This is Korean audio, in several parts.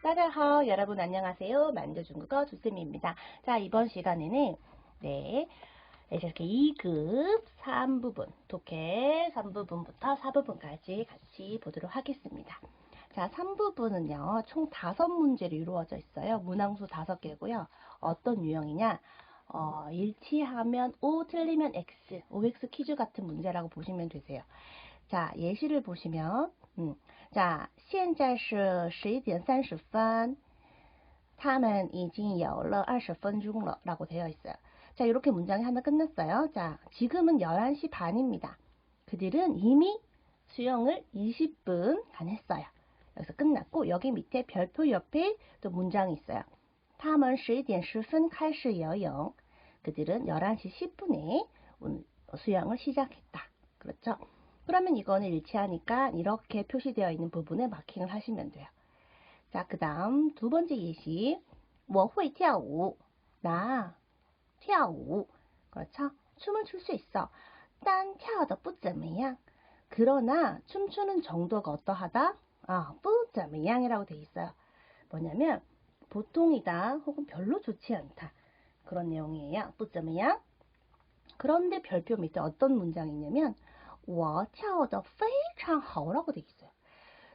따라하 여러분 안녕하세요. 만두 중국어 조쌤입니다. 자, 이번 시간에는 네. 이렇게 2급 3부분, 독해 3부분부터 4부분까지 같이 보도록 하겠습니다. 자, 3부분은요, 총 5문제로 이루어져 있어요. 문항수 5개고요. 어떤 유형이냐? 어, 일치하면 O, 틀리면 X, OX 퀴즈 같은 문제라고 보시면 되세요. 자, 예시를 보시면, 음, 자, 现在是11点30分他们已经有了20分钟了라고 되어 있어요. 자, 이렇게 문장이 하나 끝났어요. 자, 지금은 11시 반입니다. 그들은 이미 수영을 20분 간 했어요. 여기서 끝났고 여기 밑에 별표 옆에 또 문장이 있어요. 他们11点10分开始游泳. 그들은 11시 10분에 수영을 시작했다. 그렇죠? 그러면 이거는 일치하니까 이렇게 표시되어 있는 부분에 마킹을 하시면 돼요. 자, 그 다음 두 번째 예시. 我会跳舞.나 跳舞. 그렇죠? 춤을 출 수 있어. 但跳的不怎么样. 그러나 춤추는 정도가 어떠하다? 아, 不怎么样이라고 돼 있어요. 뭐냐면 보통이다 혹은 별로 좋지 않다. 그런 내용이에요. 不怎么样. 그런데 별표 밑에 어떤 문장이 있냐면 我跳的非常好라고 돼 있어요.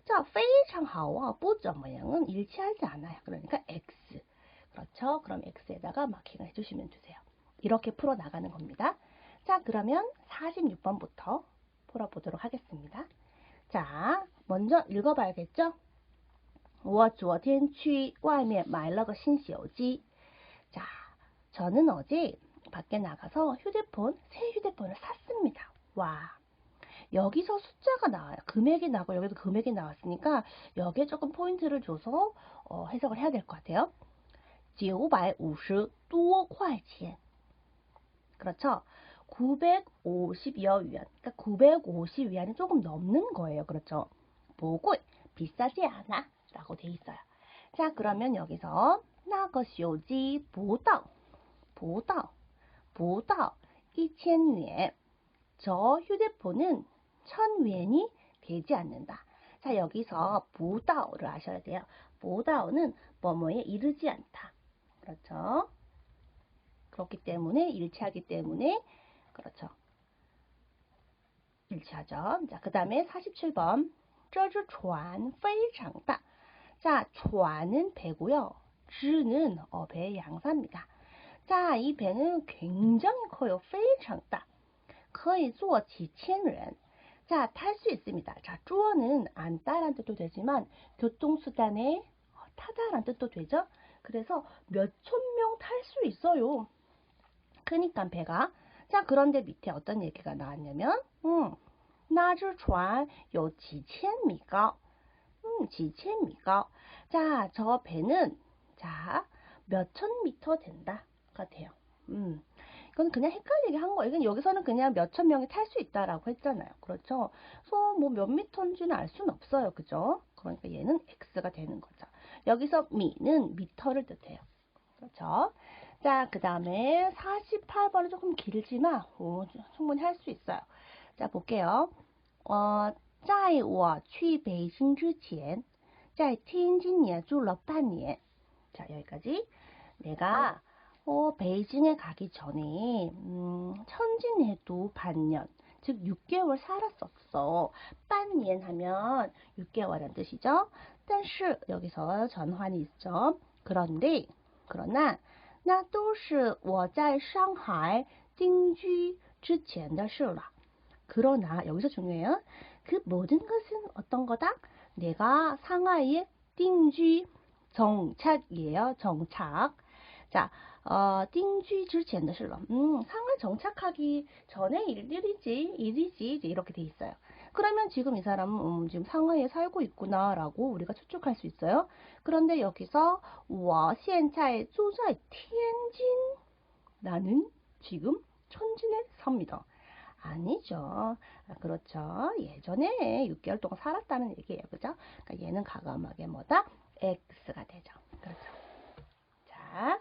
자, 非常好와 不怎么样은 일치하지 않아요. 그러니까 X. 그렇죠? 그럼 X에다가 마킹을 해주시면 되세요. 이렇게 풀어나가는 겁니다. 자, 그러면 46번부터 풀어보도록 하겠습니다. 자, 먼저 읽어봐야겠죠? 我昨天去外面买了个新手机. 자, 저는 어제 밖에 나가서 휴대폰, 새 휴대폰을 샀습니다. 와, 여기서 숫자가 나와요. 금액이 나고 여기도 금액이 나왔으니까 여기에 조금 포인트를 줘서 어, 해석을 해야 될 것 같아요. 950多块钱. 그렇죠? 950여 위안. 그러니까 950위안이 조금 넘는 거예요. 그렇죠? 보고 비싸지 않아. 라고 돼 있어요. 자, 그러면 여기서 那个手机不到不到不到 2千元저 휴대폰은 1000위엔이 되지 않는다. 자, 여기서 부다오를 아셔야 돼요. 부다오는 뭐뭐에 이르지 않다. 그렇죠? 그렇기 때문에 일치하기 때문에 그렇죠. 일치하죠. 자, 그 다음에 47번. 这只船非常大. 자, 船은 배고요. 只는 어, 배의 양사입니다. 자, 이 배는 굉장히 커요. 非常大.可以坐几千人. 자, 탈 수 있습니다. 자, 주어는 안다라는 뜻도 되지만 교통수단에 타다라는 뜻도 되죠. 그래서 몇 천 명 탈 수 있어요. 그니까 배가. 자, 그런데 밑에 어떤 얘기가 나왔냐면, 음, 那只船有几千米高. 음, 几千米高. 자, 저 배는, 자, 몇 천 미터 된다. 같아요. 음. 이건 그냥 헷갈리게 한 거예요. 이건 여기서는 그냥 몇 천 명이 탈 수 있다라고 했잖아요. 그렇죠? 그래서 뭐 몇 미터인지는 알 수는 없어요. 그죠? 그러니까 얘는 x가 되는 거죠. 여기서 미는 미터를 뜻해요. 그렇죠? 자, 그 다음에 48번은 조금 길지만 오, 충분히 할 수 있어요. 자, 볼게요. 어, 在我去北京之前在天津也住了半年. 자, 여기까지. 내가 어, 베이징에 가기 전에 음, 천진에도 반년, 즉 6개월 살았었어. 반년 하면 6개월이라는 뜻이죠. 但是 여기서 전환이 있죠. 그런데 그러나 那都是我在上海定居之前的事了. 그러나 여기서 중요해요. 그 모든 것은 어떤 거다? 내가 상하이에 띵居 정착이에요. 정착. 자, 어, 띵쥐之前的 事了. 음, 상을 정착하기 전에 일이지, 일이지, 이렇게 돼 있어요. 그러면 지금 이 사람은 음, 지금 상하이에 살고 있구나라고 우리가 추측할 수 있어요. 그런데 여기서 我现在住在天津 나는 지금 천진에 삽니다. 아니죠. 아, 그렇죠. 예전에 6개월 동안 살았다는 얘기예요. 그죠? 그러니까 얘는 가감하게 뭐다? X가 되죠. 그렇죠. 자,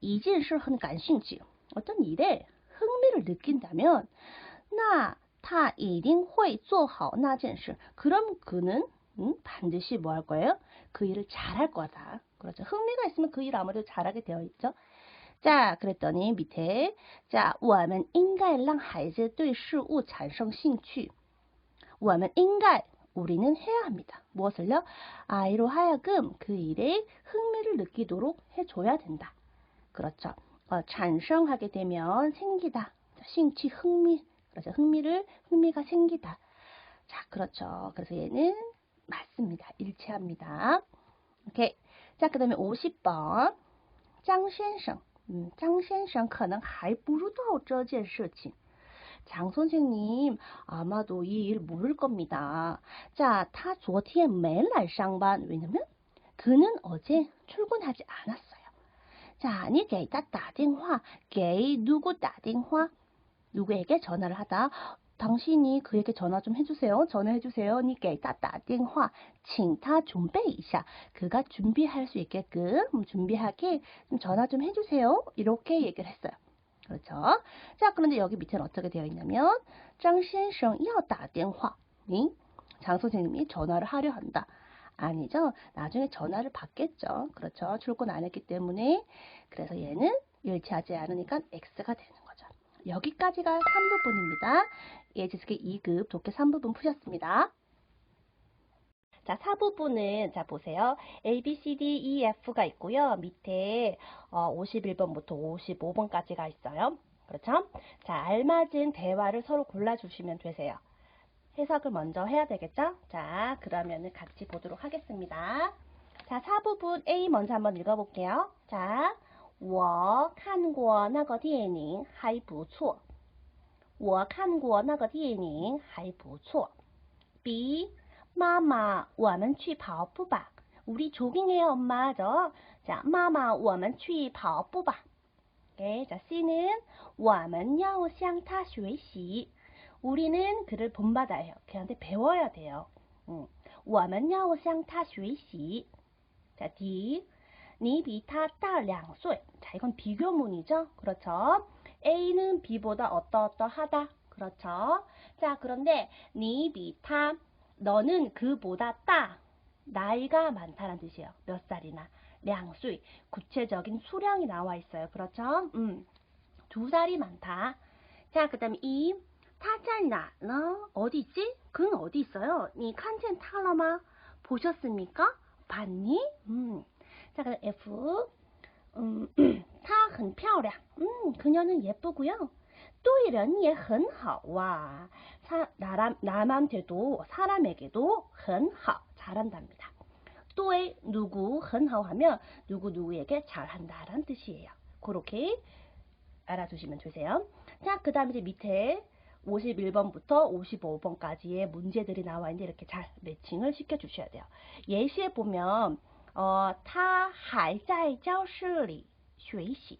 一件事很感兴趣, 어떤 일에 흥미를 느낀다면 那他一定会做好那件事. 그럼 그는 음, 반드시 뭐 할 거예요? 그 일을 잘할 거다. 그렇죠. 흥미가 있으면 그 일 아무래도 잘하게 되어 있죠. 자, 그랬더니 밑에 자, 我们应该让孩子对事物产生兴趣.我们应该 우리는 해야 합니다. 무엇을요? 아이로 하여금 그 일에 흥미를 느끼도록 해줘야 된다. 그렇죠. 어,产生하게 되면 생기다.兴趣, 흥미. 그래서 흥미를, 흥미가 생기다. 자, 그렇죠. 그래서 얘는 맞습니다. 일치합니다. 오케이. 자, 그 다음에 50번. 张先生. 음, 张先生可能还不知道这件事情. 장 선생님 아마도 이 일 모를 겁니다. 자, 他昨天没来上班. 왜냐면 그는 어제 출근하지 않았어요. 자, 你给他打电话. 给 누구 打电话? 누구에게 전화를 하다. 당신이 그에게 전화 좀 해주세요. 전화해주세요. 你给他打电话. 请他准备一下. 그가 준비할 수 있게끔 준비하게 좀 전화 좀 해주세요. 이렇게 얘기를 했어요. 그렇죠? 자, 그런데 여기 밑에는 어떻게 되어 있냐면 张先生要打电话. 장 선생님이 전화를 하려 한다. 아니죠. 나중에 전화를 받겠죠. 그렇죠. 출근 안 했기 때문에. 그래서 얘는 일치하지 않으니까 X가 되는 거죠. 여기까지가 3부분입니다. 예지스케 2급 독해 3부분 푸셨습니다. 자, 4부분은 자 보세요. A, B, C, D, E, F가 있고요. 밑에 어, 51번부터 55번까지가 있어요. 그렇죠? 자, 알맞은 대화를 서로 골라주시면 되세요. 해석을 먼저 해야 되겠죠? 자, 그러면은 같이 보도록 하겠습니다. 자, 4부분 A 먼저 한번 읽어볼게요. 자, 我看过那个电影还不错.我看过那个电影还不错. B 妈妈，我们去跑步吧。우리조깅해요엄마죠 자， 妈妈，我们去跑步吧。네 자， C는 我们要向他学习。 우리는그를본받아요그한테배워야돼요 음， 我们要向他学习。 자， D， 你比他大两岁。자이건비교문이죠그렇죠 A는 B보다 어떠어떠하다. 그렇죠. 자, 그런데 你比他 너는 그보다 따 나이가 많다는 뜻이에요. 몇 살이나. 량수이 구체적인 수량이 나와 있어요. 그렇죠? 음. 두 살이 많다. 자, 그다음에 이 타잔나 너 어디 있지? 그는 어디 있어요? 니 칸첸 타라마 보셨습니까? 봤니? 음. 자, 그다음 F 음, 她很漂亮. 음, 그녀는 예쁘고요. 对人也很好와 사, 나람, 남한테도 사람에게도 很好 잘한답니다. 또의 누구 很好 하면 누구 누구에게 잘한다라는 뜻이에요. 그렇게 알아두시면 되세요. 자, 그 다음에 이제 밑에 51번부터 55번까지의 문제들이 나와 있는데 이렇게 잘 매칭을 시켜 주셔야 돼요. 예시에 보면 어, 他还在教室里学习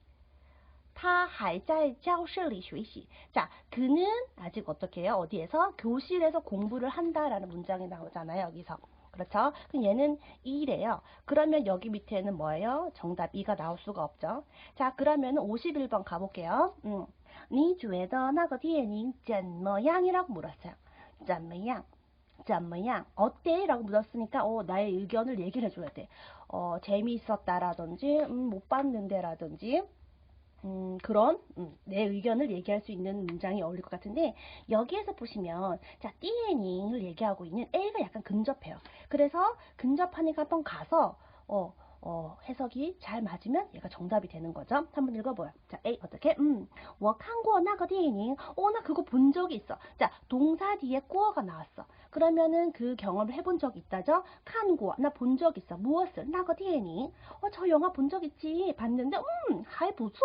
他还在教室里学习. 자, 그는 아직 어떻게 해요? 어디에서? 교실에서 공부를 한다라는 문장이 나오잖아요. 여기서. 그렇죠? 그럼 얘는 2래요. 그러면 여기 밑에는 뭐예요? 정답 2가 나올 수가 없죠. 자, 그러면 51번 가볼게요. 음. 你觉得那个电影怎么样이라고 물었어요. 怎么样?怎么样? 어때? 라고 물었으니까 어, 나의 의견을 얘기를 해줘야 돼. 어, 재미있었다라든지 음, 못 봤는데 라든지 음, 그런 음, 내 의견을 얘기할 수 있는 문장이 어울릴 것 같은데 여기에서 보시면 자 띠에닝을 얘기하고 있는 A가 약간 근접해요. 그래서 근접하니까 한번 가서 어, 어, 해석이 잘 맞으면 얘가 정답이 되는 거죠. 한번 읽어봐요. 자, A 어떻게? 음, 我看过那个电影. 어, 나 그거 본 적이 있어. 자, 동사 뒤에 꾸어가 나왔어. 그러면은 그 경험을 해본 적 있다죠? 칸고 나본 적 있어. 무엇을? 나거电影. 어, 저 영화 본 적 있지. 봤는데 음, 하이 부추.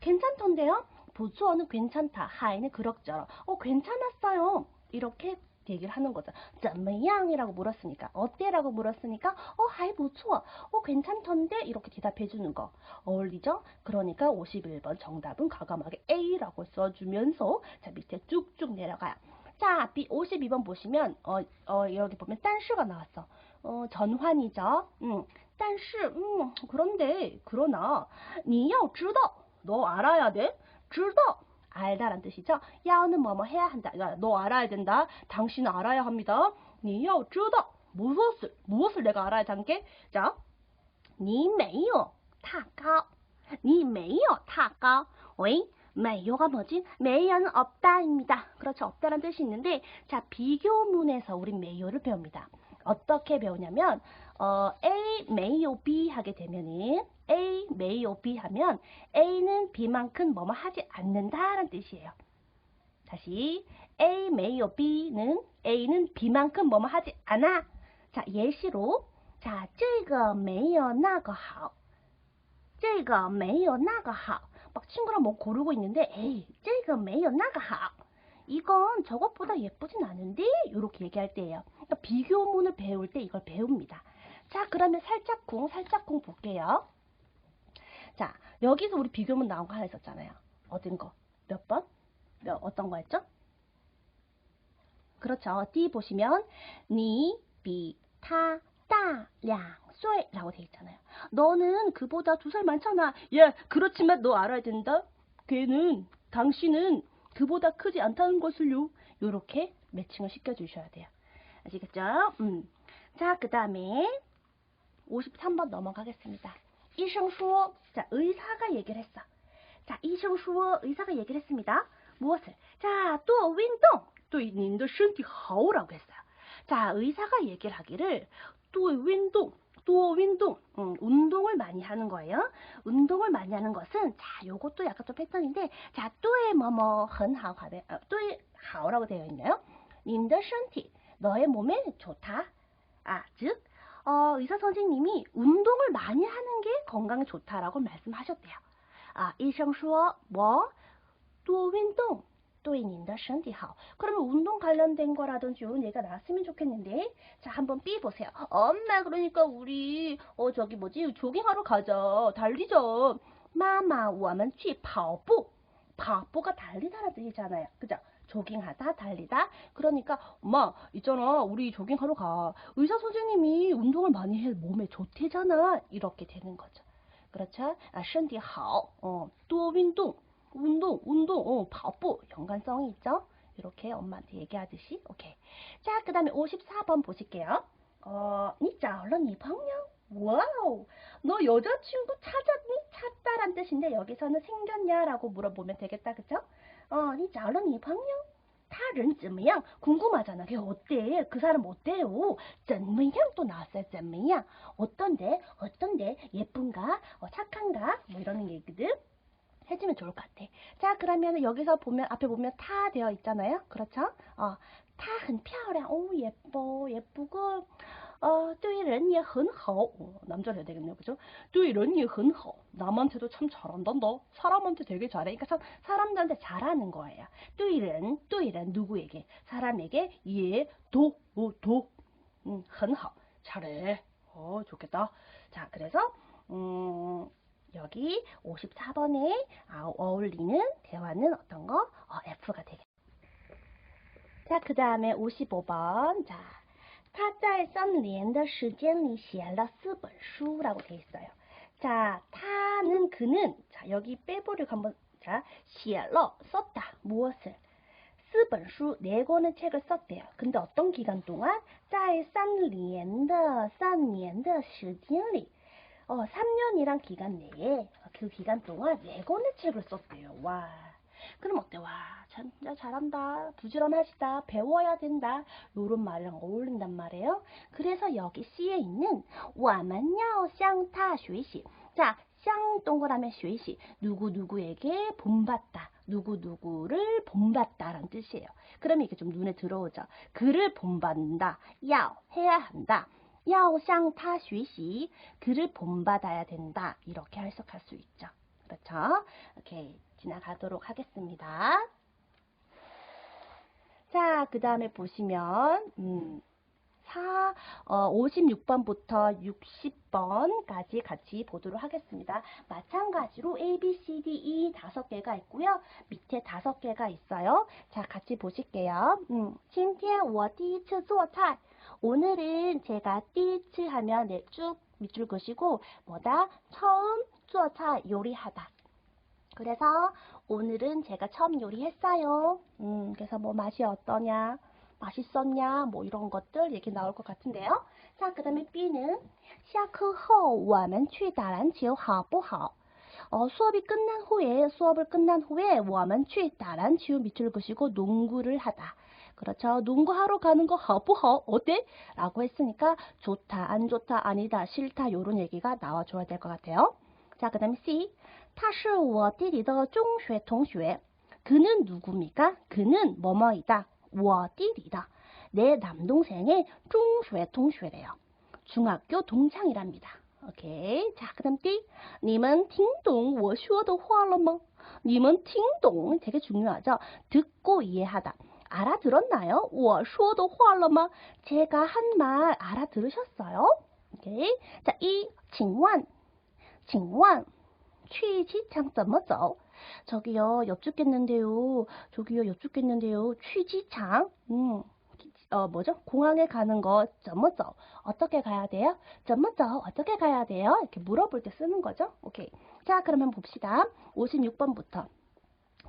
괜찮던데요? 부추어는 괜찮다. 하이는 그럭저럭. 어, 괜찮았어요. 이렇게 얘기를 하는 거죠. 怎么样이라고 물었으니까 어때라고 물었으니까 어 하이 뭐错 어 괜찮던데 이렇게 대답해 주는 거 어울리죠? 그러니까 51번 정답은 과감하게 A라고 써주면서 자 밑에 쭉쭉 내려가요. 자, B 52번 보시면 어, 어 여기 보면 딴슈가 나왔어. 어, 전환이죠. 음. 但是 음, 그런데 그러나 你要知道너 알아야 돼. 知道 알다란 뜻이죠. 야는 뭐뭐 해야 한다. 그러니까 너 알아야 된다. 당신은 알아야 합니다. 你要知道 무엇을 무엇을 내가 알아야 한게? 자, 你没有太高.你没有太高. 왜? 没有가 뭐지? 没有는 없다입니다. 그렇죠. 없다란 뜻이 있는데 자, 비교문에서 우린 没有를 배웁니다. 어떻게 배우냐면 어, A, 没有 B 하게 되면은 A, 没有 B 하면 A는 B만큼 뭐뭐 하지 않는다라는 뜻이에요. 다시 A, 没有 B는 A는 B만큼 뭐뭐 하지 않아. 자, 예시로 자, 这个没有那个好.这个没有那个好. 막 친구랑 뭐 고르고 있는데 에이, 这个没有那个好. 이건 저것보다 예쁘진 않은데 이렇게 얘기할 때예요. 그러니까 비교문을 배울 때 이걸 배웁니다. 자, 그러면 살짝쿵, 살짝쿵 볼게요. 자, 여기서 우리 비교문 나온 거 하나 있었잖아요. 얻은 거. 몇 번? 몇, 어떤 거 했죠? 그렇죠. D 보시면 니, 비, 타, 따, 량, 쇠 라고 되어 있잖아요. 너는 그보다 두 살 많잖아. 예, 그렇지만 너 알아야 된다. 걔는, 당신은 그보다 크지 않다는 것을요. 요렇게 매칭을 시켜주셔야 돼요. 아시겠죠? 음. 자, 그 다음에 53번 넘어가겠습니다. 이승수어 자, 의사가 얘기를 했어. 자, 이승수어 의사가 얘기를 했습니다. 무엇을? 자, 또 윈동 또 님도 신기 하오라고 했어요. 자, 의사가 얘기를 하기를 또 윈동 또 윈동 음, 운동을 많이 하는 거예요. 운동을 많이 하는 것은 자, 요것도 약간 좀 패턴인데 자, 또의 뭐뭐 헌하오 하면 아, 또의 하오라고 되어 있나요? 님더 션티 너의 몸에 좋다. 아, 즉 어, 의사 선생님이 운동을 많이 하는 게 건강에 좋다라고 말씀하셨대요. 아, 医生说我多运动 对您的身体好. 그러면 운동 관련된 거라든지 좋은 얘기가 나왔으면 좋겠는데 자 한번 B 보세요. 엄마 그러니까 우리 어 저기 뭐지 조깅하러 가자 달리자. 마마 我们去跑步跑步가 달리다라는 뜻이잖아요. 그죠? 조깅하다, 달리다. 그러니까 엄마 있잖아 우리 조깅하러 가. 의사 선생님이 운동을 많이 해 몸에 좋대잖아. 이렇게 되는 거죠. 그렇죠? 아, 身体好. 어, 또 운동, 운동, 운동, 어, 跑步 연관성이 있죠. 이렇게 엄마한테 얘기하듯이. 오케이. 자, 그 다음에 54번 보실게요. 어, 你找了女朋友? 와우, 너 여자친구 찾았니? 찾다란 뜻인데 여기서는 생겼냐라고 물어보면 되겠다, 그쵸? 어, 你找了女朋友?他人怎么样? 궁금하잖아. 걔 어때? 그 사람 어때요? 怎么样또 나왔어요. 怎么样? 어떤데? 어떤데? 예쁜가? 어, 착한가? 뭐 이러는 얘기들 해주면 좋을 것 같아. 자, 그러면 여기서 보면 앞에 보면 타 되어 있잖아요. 그렇죠? 어, 她很漂亮. 오, 예뻐. 예쁘고 어, 뚜이 런이 헌허 남자로 해야 되겠네요 그죠 뚜이 런이 헌허 남한테도 참 잘한단다 사람한테 되게 잘해 그러니까 사람들한테 잘하는 거예요 뚜이 런 뚜이 런 누구에게 사람에게 예도도 어， 음, 헌허 잘해 어 좋겠다 자 그래서 음 여기 54번에 아, 어울리는 대화는 어떤 거? 어, F가 되겠죠. 자, 그 다음에 55번. 자, 他在三年的时间里写了四本书라고 돼 있어요. 자, 타는 그는 자, 여기 빼버리고 한번 자, 写了 썼다. 무엇을? 四本书 네 권의 책을 썼대요. 근데 어떤 기간 동안? 在三年的三年的时间里 어, 3년이란 기간 내에 그 기간 동안 네 권의 책을 썼대요. 와. 그럼 어때? 와, 진짜 잘한다. 부지런하시다. 배워야 된다. 요런 말이랑 어울린단 말이에요. 그래서 여기 C에 있는 我们要向他学习. 자, 向 동그라미 学习. 누구누구에게 본받다. 누구누구를 본받다라는 뜻이에요. 그러면 이게 좀 눈에 들어오죠. 그를 본받는다. 要 해야 한다. 要向他学习. 그를 본받아야 된다. 이렇게 해석할 수 있죠. 그렇죠? 오케이. 지나가도록 하겠습니다. 자, 그 다음에 보시면, 음, 4, 어, 56번부터 60번까지 같이 보도록 하겠습니다. 마찬가지로 A, B, C, D, E 다섯 개가 있고요. 밑에 다섯 개가 있어요. 자, 같이 보실게요. 음, 今天我第一次做菜. 오늘은 제가 第一次 하면 네, 쭉 밑줄 그시고 뭐다? 처음 做菜 요리하다. 그래서 오늘은 제가 처음 요리했어요. 음, 그래서 뭐 맛이 어떠냐? 맛있었냐? 뭐 이런 것들 얘기 나올 것 같은데요. 자, 그 다음에 B는 下课后我们去打篮球好不好? 어, 수업이 끝난 후에 수업을 끝난 후에 我们去打篮球 밑줄 그시고 농구를 하다. 그렇죠. 농구하러 가는 거 하부하 어때? 라고 했으니까 좋다, 안 좋다, 아니다, 싫다 요런 얘기가 나와줘야 될 것 같아요. 자, 그 다음에 C. 他是我弟弟的中学同学. 그는 누굽니까? 그는 뭐뭐이다. 我弟弟的. 내 남동생의 中学同学래요. 중학교 동창이랍니다. 오케이. 자, 그 다음 D. 你们听懂我说的话了吗?你们听懂 되게 중요하죠. 듣고 이해하다. 알아들었나요? 我说的话了吗? 제가 한 말 알아들으셨어요? 오케이. 자, 이 请问请问 去机场怎么走? 저기요, 여쭙겠는데요. 저기요, 여쭙겠는데요. 취지창. 음, 어, 뭐죠? 공항에 가는 거, 怎么走? 어떻게 가야 돼요? 怎么走? 어떻게 가야 돼요? 이렇게 물어볼 때 쓰는 거죠. 오케이. 자, 그러면 봅시다. 56번부터.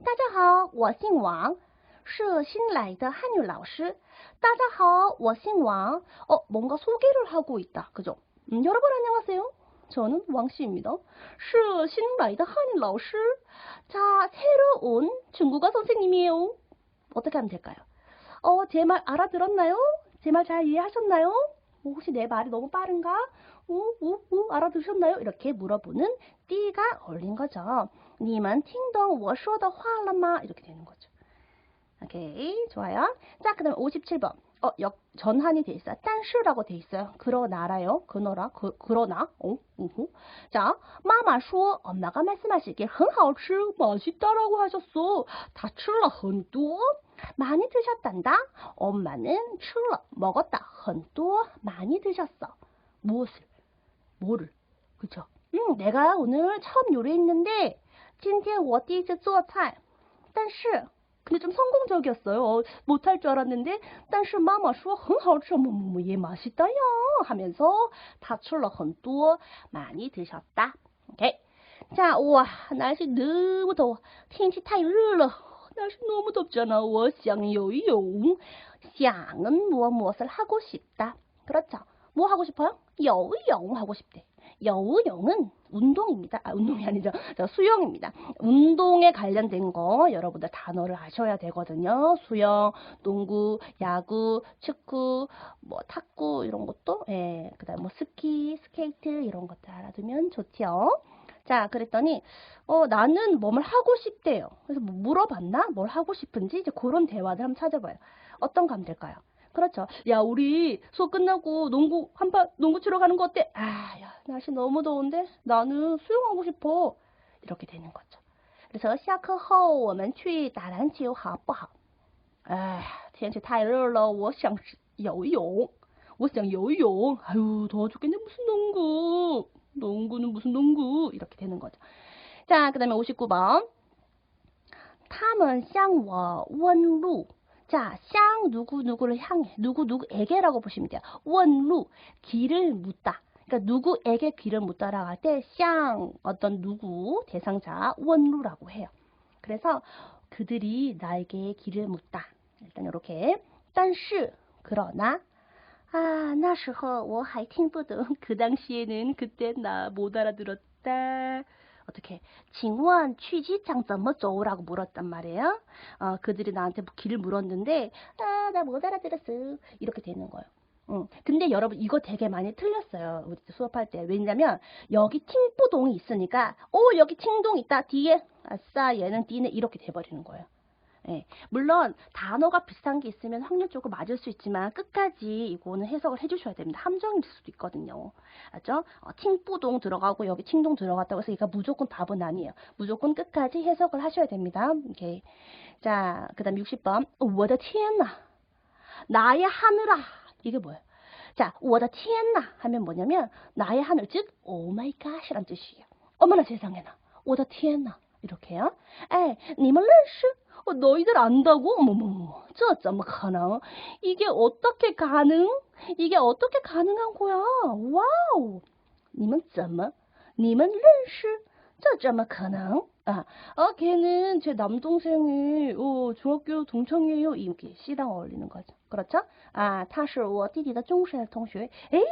大家好,我姓王.是新来的汉语老师. 大家好,我姓王. 어, 뭔가 소개를 하고 있다. 그죠? 음, 여러분 안녕하세요. 저는 왕씨입니다. 是新来的汉语老师. 자, 새로 온 중국어 선생님이에요. 어떻게 하면 될까요? 어, 제 말 알아들었나요? 제 말 잘 이해하셨나요? 어, 혹시 내 말이 너무 빠른가? 우, 우, 우, 알아들으셨나요? 이렇게 물어보는 띠가 어울린 거죠. 你们听懂我说的话了吗? 이렇게 되는 거죠. 오케이, 좋아요. 자, 그 다음에 57번. 어, 역, 전환이 돼 있어요. 但是라고 돼 있어요. 그러나라요. 그너라, 그, 그러나. 어, 우후. 자, 마마 说, 엄마가 말씀하시길 很好吃, 맛있다라고 하셨어. 다 吃了很多. 많이 드셨단다. 엄마는 吃了, 먹었다. 很多, 많이 드셨어. 무엇을? 뭐를? 그쵸? 음, 내가 오늘 처음 요리했는데, 今天我第一次做菜.但是 근데 좀 성공적이었어요. 못할 줄 알았는데, 但是妈妈说很好吃, 뭐뭐뭐 얘 맛있다야 하면서 다출러 很多 많이 드셨다. 오케이. 자, 우와, 날씨 너무 더워. 天气太热了. 날씨 너무 덥잖아. 我想游泳. 想은 무엇 무엇을 하고 싶다. 그렇죠. 뭐 하고 싶어요? 游泳 하고 싶대. 여우영은 운동입니다. 아, 운동이 아니죠. 수영입니다. 운동에 관련된 거 여러분들 단어를 아셔야 되거든요. 수영, 농구, 야구, 축구, 뭐 탁구 이런 것도 예, 그다음 뭐 스키, 스케이트 이런 것들 알아두면 좋죠. 자, 그랬더니 어, 나는 뭘 하고 싶대요. 그래서 뭐 물어봤나? 뭘 하고 싶은지 이제 그런 대화를 한번 찾아봐요. 어떤 감 될까요? 그렇죠. 야, 우리 수업 끝나고 농구 한판 농구 치러 가는 거 어때? 아, 야, 날씨 너무 더운데 나는 수영하고 싶어. 이렇게 되는 거죠. 그래서 下课后我们去打篮球好不好? 아, 天气太热了,我想游泳.我想游泳. 아유, 더워 죽겠네. 무슨 농구? 농구는 무슨 농구? 이렇게 되는 거죠. 자, 그 다음에 59번. 他们向我问路. 자, 쌍 누구누구를 향해, 누구누구에게라고 보시면 돼요. 원루, 길을 묻다. 그러니까 누구에게 길을 묻다라고 할 때, 쌍 어떤 누구, 대상자, 원루라고 해요. 그래서 그들이 나에게 길을 묻다. 일단 이렇게. 但是, 그러나, 아, 那时候我还听不懂.그 당시에는 그때 나 못 알아들었다. 어떻게 징원 취지창 怎么走라고 물었단 말이에요. 어, 그들이 나한테 뭐 길을 물었는데 아, 나 못 알아들었어. 이렇게 되는 거예요. 응. 근데 여러분 이거 되게 많이 틀렸어요. 우리 수업할 때. 왜냐면 여기 팅뿌동이 있으니까 오 여기 팅동 있다 뒤에 아싸 얘는 뒤네 이렇게 돼버리는 거예요. 예, 물론 단어가 비슷한 게 있으면 확률적으로 맞을 수 있지만 끝까지 이거는 해석을 해주셔야 됩니다. 함정일 수도 있거든요. 알죠? 어, 팅뿌동 들어가고 여기 팅동 들어갔다고 해서 이가 무조건 답은 아니에요. 무조건 끝까지 해석을 하셔야 됩니다. 오케이. 자, 그 다음 60번. 我的天呐 나의 하늘아. 이게 뭐예요? 자, 我的天呐 하면 뭐냐면 나의 하늘, 즉 오마이갓이란 뜻이에요. 어머나 세상에나. 我的天呐 이렇게요. 에, 你们认识? 어, 너희들 안다고? 어머머머, 这怎么可能? 이게 어떻게 가능? 이게 어떻게 가능한 거야? 와우! 你们怎么?你们认识?这怎么可能? 아, 아, 걔는 제 남동생이 어, 중학교 동창이에요. 이게 C랑 어울리는 거죠. 그렇죠? 아, 他是我弟弟的中学同学. 에이,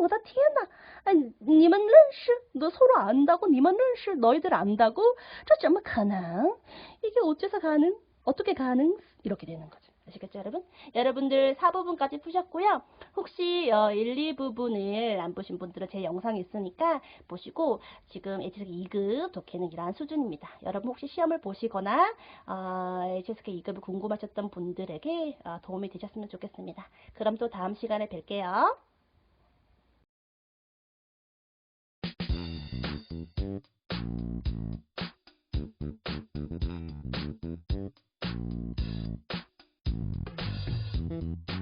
我的天呐! 아, 你们认识? 너 서로 안다고? 你们认识? 너희들 안다고? 这怎么可能? 이게 어째서 가능? 어떻게 가능? 이렇게 되는 거죠. 아시겠죠, 여러분? 여러분들 4부분까지 푸셨고요. 혹시 어, 1, 2부분을 안 보신 분들은 제 영상이 있으니까 보시고 지금 HSK 2급 독해는 이러한 수준입니다. 여러분 혹시 시험을 보시거나 어, HSK 2급이 궁금하셨던 분들에게 어, 도움이 되셨으면 좋겠습니다. 그럼 또 다음 시간에 뵐게요. Thank you.